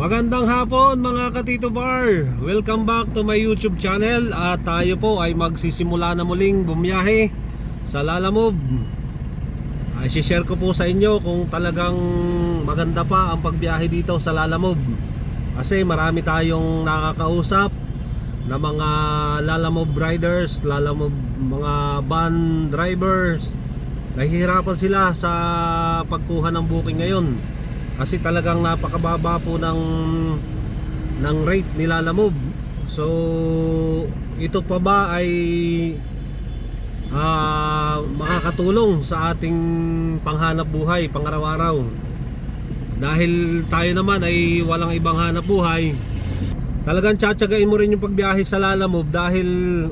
Magandang hapon mga katito bar. Welcome back to my YouTube channel. At tayo po ay magsisimula na muling bumiyahe Sa Lalamove Ay share ko po sa inyo kung talagang maganda pa ang pagbiyahe dito sa Lalamove Kasi marami tayong nakakausap Na mga Lalamove riders Lalamove mga van drivers. Nahihirapan sila sa pagkuha ng booking ngayon kasi talagang napakababa po ng ng rate nila Lamob. So ito pa ba ay ah, makakatulong sa ating panghanap buhay pang-araw-araw? Dahil tayo naman ay walang ibang hanap buhay. Talagang tsatsagain mo rin yung pagbiyahe sa Lalamove dahil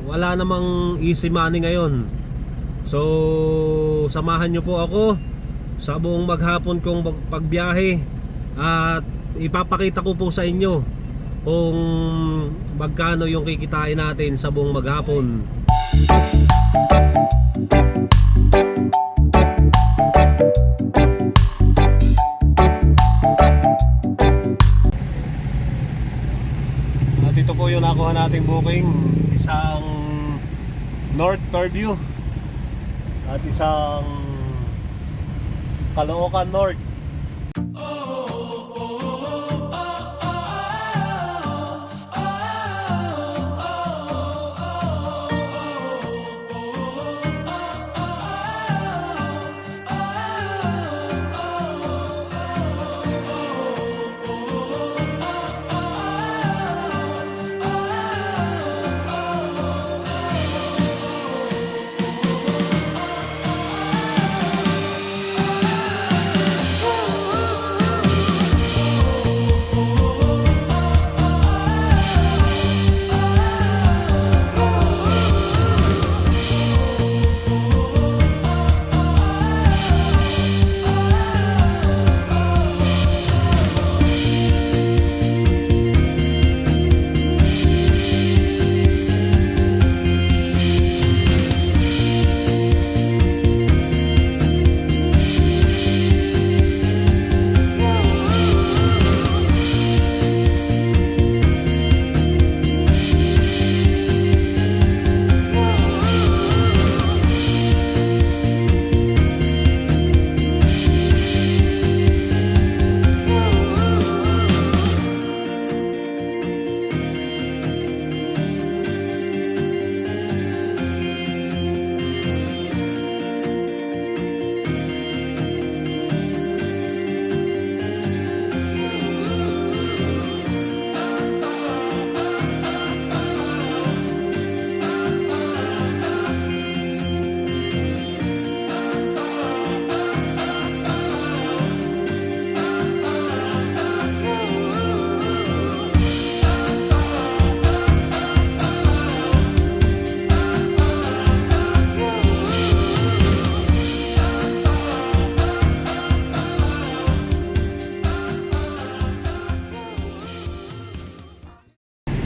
wala namang easy money ngayon. So samahan nyo po ako sa buong maghapon kong pag- pagbiyahe at ipapakita ko po sa inyo kung magkano yung kikitain natin sa buong maghapon. At ito po yung nakuha nating booking isang North Fairview at isang Caloocan North.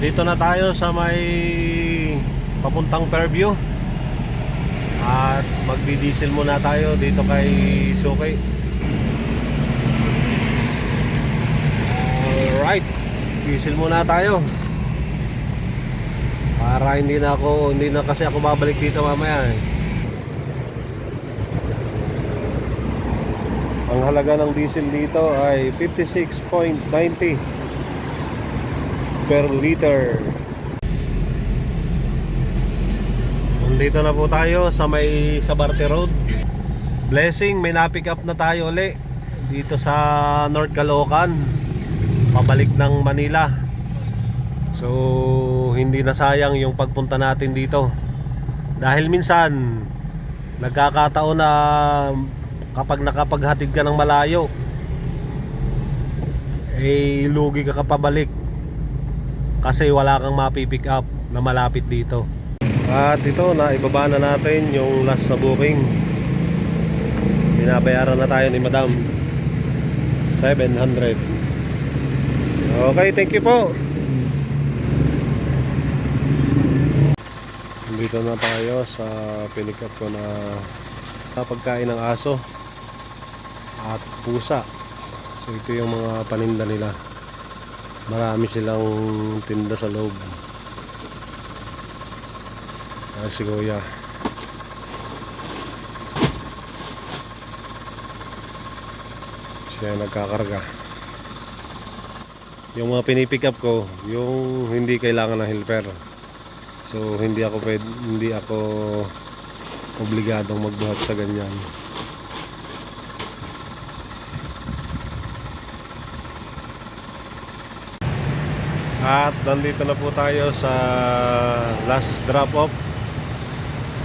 Dito na tayo sa may papuntang Fairview. At magdi-diesel muna tayo dito kay Suki. Alright. Diesel muna tayo. Para hindi na ako, hindi na kasi ako babalik dito mamaya eh. Ang halaga ng diesel dito ay 56.90 per liter. Nandito na po tayo sa may Sabarte Road. Blessing, may na-pick up na tayo uli dito sa North Caloocan. Pabalik ng Manila. So, hindi na sayang yung pagpunta natin dito. Dahil minsan nagkakataon na kapag nakapaghatid ka ng malayo eh lugi ka kapabalik kasi wala kang mapipick up na malapit dito. At ito na ibaba na natin yung last na booking. Binabayaran na tayo ni madam. 700 okay thank you po. Dito na tayo sa pinick up ko na pagkain ng aso at pusa. So ito yung mga paninda nila Marami silang tinda sa loob. Ah, si Kuya. Siya nagkakarga. Yung mga pinipick up ko, yung hindi kailangan ng helper. So hindi ako pwed, hindi ako obligadong magbuhat sa ganyan. At nandito na po tayo sa last drop off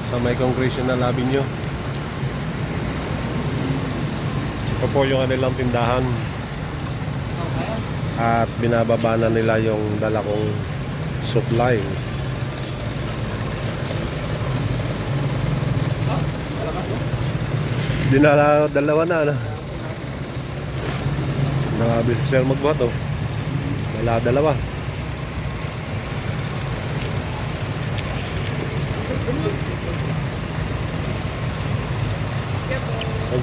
sa may Congressional Avenue. Ito po yung kanilang tindahan. At binababa na nila yung dala kong supplies. Dinala dalawa na ano. Nakabis sir magbuhat oh. Wala dalawa. Thank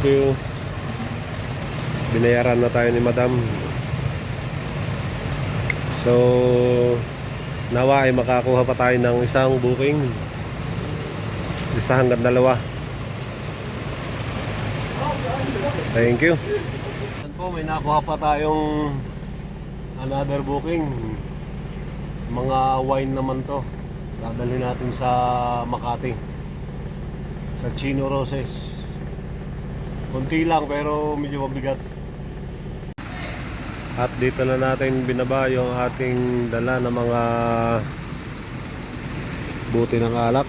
you. Binayaran na tayo ni Madam. So, nawa ay makakuha pa tayo ng isang booking. Isa hanggang dalawa. Thank you. Yan po, may nakuha pa tayong another booking. Mga wine naman to. Dadalhin natin sa Makati. Sa Chino Roses. Kunti lang pero medyo mabigat. At dito na natin binaba yung ating dala ng mga buti ng alak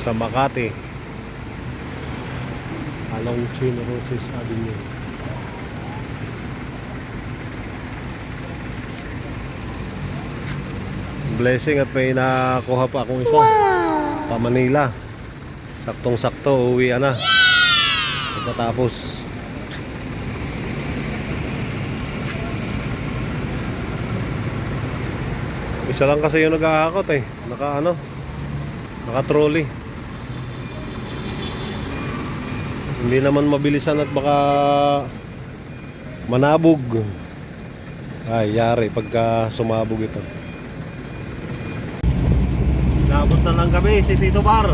sa Makati along Chino Roses Avenue blessing at may nakuha pa akong isa. Pa Manila. Saktong sakto uwi na. Pagkatapos. Isa lang kasi yung nag-aakot eh. Naka ano? Naka trolley. Hindi naman mabilisan at baka manabog. Ay yari pagka sumabog ito Kami si Tito Bar.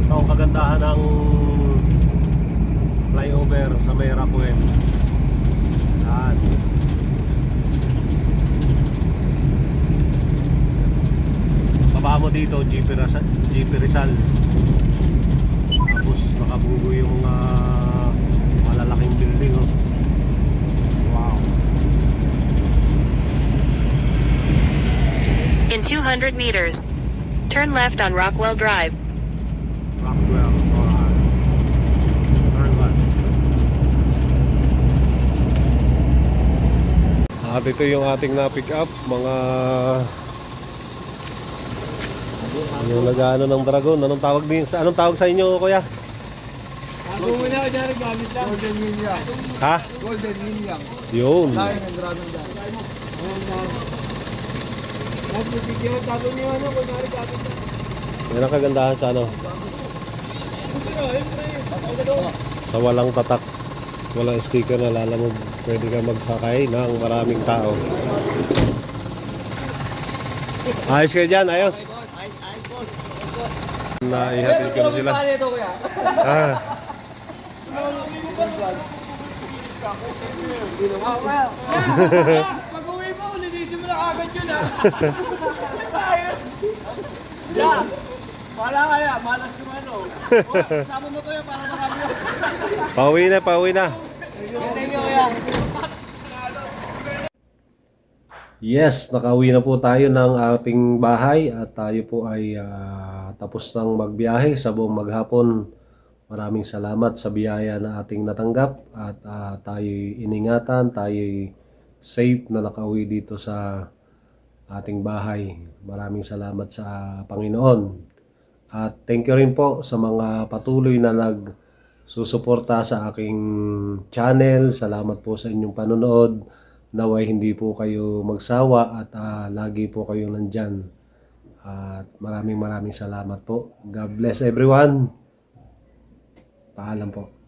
Ito ang kagandahan ng flyover sa may Rapuen. Yan. Baba mo dito, GP Rizal. GP Rizal. Tapos nakabugo yung ah, malalaking building oh. Wow. In 200 meters, turn left on Rockwell Drive. Rockwell. Turn left. At ito yung ating na-pick up, mga yung nag-ano ng dragon. Anong tawag din sa anong tawag sa inyo, kuya? Ako muna ako dyan, gamit lang. Golden Yin Yang. Ha? Golden Yin Yang. Yun. Lion and Dragon Dance. Ayan na. Lahat mo bigyan, tago niyo ano, kunwari gamit ang kagandahan sa ano, Gusto nyo, ayun pre. Pasok sa doon. sa walang tatak. Walang sticker na lalamog. Pwede ka magsakay ng maraming tao. Ayos kayo dyan, ayos. Ayos, ayos boss. Naihatid ko na sila. Ito kuya? Ah, uwi mo, na agad yun ha. Yeah. Wala kaya, malas yung ano. Oh, Kasama mo to yan para marami ako. pauwi na, pauwi na. Thank you kuya. Yes, nakauwi na po tayo ng ating bahay at tayo po ay ah, tapos ng magbiyahe sa buong maghapon. Maraming salamat sa biyaya na ating natanggap at uh, tayo iningatan, tayo safe na nakauwi dito sa ating bahay. Maraming salamat sa Panginoon. At thank you rin po sa mga patuloy na nagsusuporta sa aking channel. Salamat po sa inyong panonood. Naway hindi po kayo magsawa at ah, lagi po kayo nandyan. At maraming maraming salamat po. God bless everyone. Paalam po.